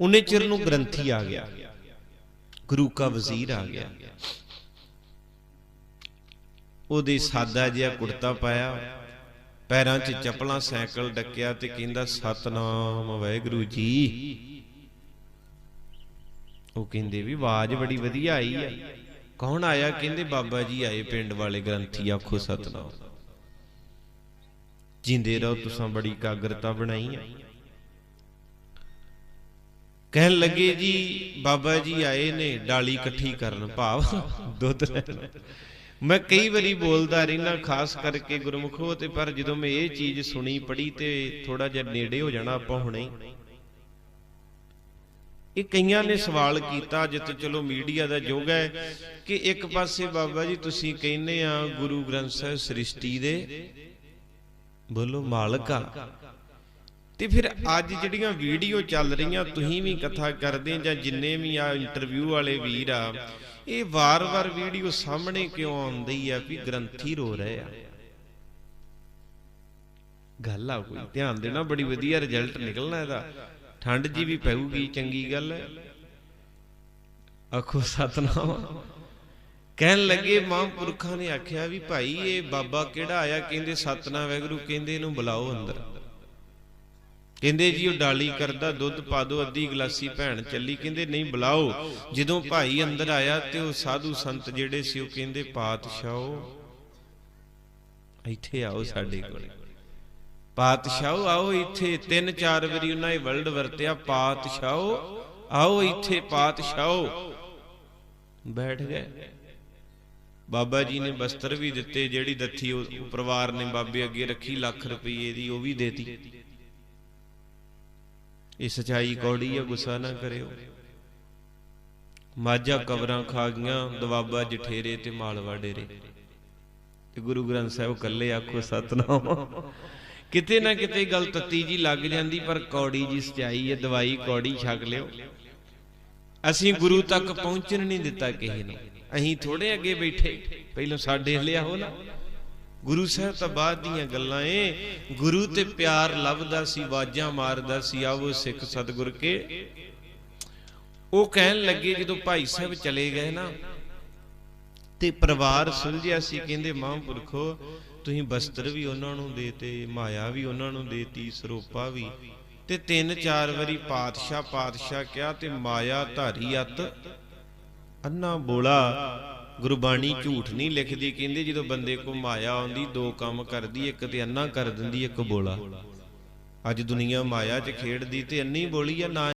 ਉਹਨੇ ਚਿਰ ਨੂੰ ਗ੍ਰੰਥੀ ਆ ਗਿਆ। ਗੁਰੂ ਕਾ ਵਜ਼ੀਰ ਆ ਗਿਆ। ਉਹਦੇ ਸਾਦਾ ਜਿਹਾ ਕੁੜਤਾ ਪਾਇਆ, ਪੈਰਾਂ 'ਚ ਚੱਪਲਾਂ, ਸਾਈਕਲ ਡੱਕਿਆ ਤੇ ਕਹਿੰਦਾ, ਸਤਨਾਮ ਵਾਹਿਗੁਰੂ ਜੀ। ਉਹ ਕਹਿੰਦੇ ਵੀ, ਆਵਾਜ਼ ਬੜੀ ਵਧੀਆ ਆਈ ਆ। ਕੌਣ ਆਇਆ? ਕਹਿੰਦੇ, ਬਾਬਾ ਜੀ ਆਏ ਪਿੰਡ ਵਾਲੇ ਗ੍ਰੰਥੀ, ਆਖੋ ਸਤਨਾਮ। ਜਿੰਦੇ ਰਹੋ, ਤੁਸੀਂ ਬੜੀ ਕਾਗਰਤਾ ਬਣਾਈ ਆ। ਕਹਿਣ ਲੱਗੇ ਜੀ, ਬਾਬਾ ਜੀ ਆਏ ਨੇ, ਡਾਲੀ ਇਕੱਠੀ ਕਰਨ ਭਾਵ ਦੁੱਧ। ਲੈਣ ਮੈਂ ਕਈ ਵਾਰੀ ਬੋਲਦਾ ਰਹਿਣਾ ਖਾਸ ਕਰਕੇ ਗੁਰਮੁਖੋ ਤੇ, ਪਰ ਜਦੋਂ ਮੈਂ ਇਹ ਚੀਜ਼ ਸੁਣੀ ਪੜੀ ਤੇ ਥੋੜਾ ਜਿਹਾ ਨੇੜੇ ਹੋ ਜਾਣਾ ਆਪਾਂ ਹੁਣੇ। ਇਹ ਕਈਆਂ ਨੇ ਸਵਾਲ ਕੀਤਾ ਜਿੱਤ ਚਲੋ ਮੀਡੀਆ ਦਾ ਯੁੱਗ ਹੈ, ਕਿ ਇੱਕ ਪਾਸੇ ਬਾਬਾ ਜੀ ਤੁਸੀਂ ਕਹਿੰਦੇ ਆ, ਗੁਰੂ ਗ੍ਰੰਥ ਸਾਹਿਬ ਸ੍ਰਿਸ਼ਟੀ ਦੇ। ਬੋਲੋ, ਮਾਲਕ ਆ। ਤੇ ਫਿਰ ਅੱਜ ਜਿਹੜੀਆਂ ਵੀਡੀਓ ਚੱਲ ਰਹੀਆਂ, ਤੁਸੀਂ ਵੀ ਕਥਾ ਕਰਦੇ ਜਾਂ ਜਿੰਨੇ ਵੀ ਆ ਇੰਟਰਵਿਊ ਵਾਲੇ ਵੀਰ ਆ, ਇਹ ਵਾਰ-ਵਾਰ ਵੀਡੀਓ ਸਾਹਮਣੇ ਕਿਉਂ ਆਉਂਦੀ ਆ ਵੀ ਗ੍ਰੰਥੀ ਰੋ ਰਹੇ ਆ? ਗੱਲ ਆ ਕੋਈ, ਧਿਆਨ ਦੇਣਾ, ਬੜੀ ਵਧੀਆ ਰਿਜ਼ਲਟ ਨਿਕਲਣਾ ਇਹਦਾ। ਠੰਡ ਜੀ ਵੀ ਪੈਊਗੀ, ਚੰਗੀ ਗੱਲ ਹੈ। ਆਖੋ ਸਤਨਾਮ। ਕਹਿਣ ਲੱਗੇ ਮਹਾਂਪੁਰਖਾਂ ਨੇ ਆਖਿਆ ਵੀ ਭਾਈ, ਇਹ ਬਾਬਾ ਕਿਹੜਾ ਆਇਆ, ਕਹਿੰਦੇ ਸਤਨਾਮ ਵੈਗਰੂ ਕਹਿੰਦੇ ਇਹਨੂੰ ਬੁਲਾਓ ਅੰਦਰ। ਕਹਿੰਦੇ ਜੀ ਉਹ ਡਾਲੀ ਕਰਦਾ, ਦੁੱਧ ਪਾ ਦਿਓ, ਅੱਧੀ ਗਲਾਸੀ ਭੈਣ ਚੱਲੀ। ਕਹਿੰਦੇ ਨਹੀਂ ਬੁਲਾਓ। ਜਦੋਂ ਭਾਈ ਅੰਦਰ ਆਇਆ ਤੇ ਉਹ ਸਾਧੂ ਸੰਤ ਜਿਹੜੇ ਸੀ, ਉਹ ਕਹਿੰਦੇ, ਪਾਤਸ਼ਾਹੋ, ਇੱਥੇ ਆਓ ਸਾਡੇ ਕੋਲ। ਪਾਤਸ਼ਾਹੋ, ਆਓ ਇੱਥੇ। ਤਿੰਨ ਚਾਰ ਵਾਰੀ ਉਹਨਾਂ ਇਹ ਵਰਲਡ ਵਰਤਿਆ, ਪਾਤਸ਼ਾਹੋ, ਆਓ ਇੱਥੇ, ਪਾਤਸ਼ਾਹੋ। ਬੈਠ ਗਏ। ਬਾਬਾ ਜੀ ਨੇ ਬਸਤਰ ਵੀ ਦਿੱਤੇ, ਜਿਹੜੀ ਦੱਥੀ ਉਹ ਪਰਿਵਾਰ ਨੇ ਬਾਬੇ ਅੱਗੇ ਰੱਖੀ, ਲੱਖ ਰੁਪਏ ਦੀ ਉਹ ਵੀ ਦੇਤੀ ਇਹ ਸਚਾਈ ਕੌੜੀ ਆ, ਗੁੱਸਾ ਨਾ ਕਰਿਓ। ਮਾਝਾ ਕਬਰਾਂ ਖਾ ਗਈਆਂ, ਦਵਾਬਾ ਜਠੇਰੇ ਤੇ ਮਾਲਵਾ ਡੇਰੇ। ਤੇ ਗੁਰੂ ਗ੍ਰੰਥ ਸਾਹਿਬ ਕੱਲੇ ਆਖੋ, ਸਤਨਾਮ। ਕਿਤੇ ਨਾ ਕਿਤੇ ਗੱਲ ਤੱਤੀ ਜੀ ਲੱਗ ਜਾਂਦੀ, ਪਰ ਕੌੜੀ ਜੀ ਸਚਾਈ ਹੈ ਦਵਾਈ ਕੌੜੀ ਛਕ ਲਿਓ। ਅਸੀਂ ਗੁਰੂ ਤੱਕ ਪਹੁੰਚਣ ਨਹੀਂ ਦਿੱਤਾ ਕਿਸੇ ਨੂੰ। ਅਸੀਂ ਥੋੜੇ ਅੱਗੇ ਬੈਠੇ। ਪਹਿਲਾਂ ਸਾਡੇ ਲਿਆਓ ਨਾ। ਗੁਰੂ ਸਾਹਿਬ ਤਾਂ ਬਾਅਦ ਦੀਆਂ ਗੱਲਾਂ ਏ। ਗੁਰੂ ਤੇ ਪਿਆਰ ਲੱਭਦਾ ਸੀ ਵਾਜਾਂ ਮਾਰਦਾ ਸੀ ਆਵੋ ਸਿੱਖ ਸਤਗੁਰ ਕੇ। ਉਹ ਕਹਿਣ ਲੱਗੇ ਜਦੋਂ ਭਾਈ ਸਾਹਿਬ ਚਲੇ ਗਏ ਨਾ, ਤੇ ਪਰਿਵਾਰ ਸੁਲਝਿਆ ਸੀ, ਕਹਿੰਦੇ ਮਹਾਂਪੁਰਖੋ, ਤੁਸੀਂ ਬਸਤਰ ਵੀ ਉਹਨਾਂ ਨੂੰ ਦੇਤੇ, ਮਾਇਆ ਵੀ ਉਹਨਾਂ ਨੂੰ ਦੇਤੀ, ਸਰੋਪਾ ਵੀ। ਤੇ ਤਿੰਨ ਚਾਰ ਵਾਰੀ ਪਾਤਸ਼ਾਹ ਪਾਤਸ਼ਾਹ ਕਿਹਾ ਤੇ ਮਾਇਆ ਧਾਰੀ ਅਤ, ਅੰਨਾ ਬੋਲਾ ਗੁਰਬਾਣੀ ਝੂਠ ਨਹੀਂ ਲਿਖਦੀ, ਕਹਿੰਦੇ ਜਦੋਂ ਬੰਦੇ ਕੋ ਮਾਇਆ ਆਉਂਦੀ, ਦੋ ਕੰਮ ਕਰਦੀ, ਇੱਕ ਤੇ ਅੰਨਾ ਕਰ ਦਿੰਦੀ, ਇੱਕ ਬੋਲਾ। ਅੱਜ ਦੁਨੀਆ ਮਾਇਆ 'ਚ ਖੇਡਦੀ ਤੇ ਅੰਨੀ ਬੋਲੀ ਆ, ਨਾ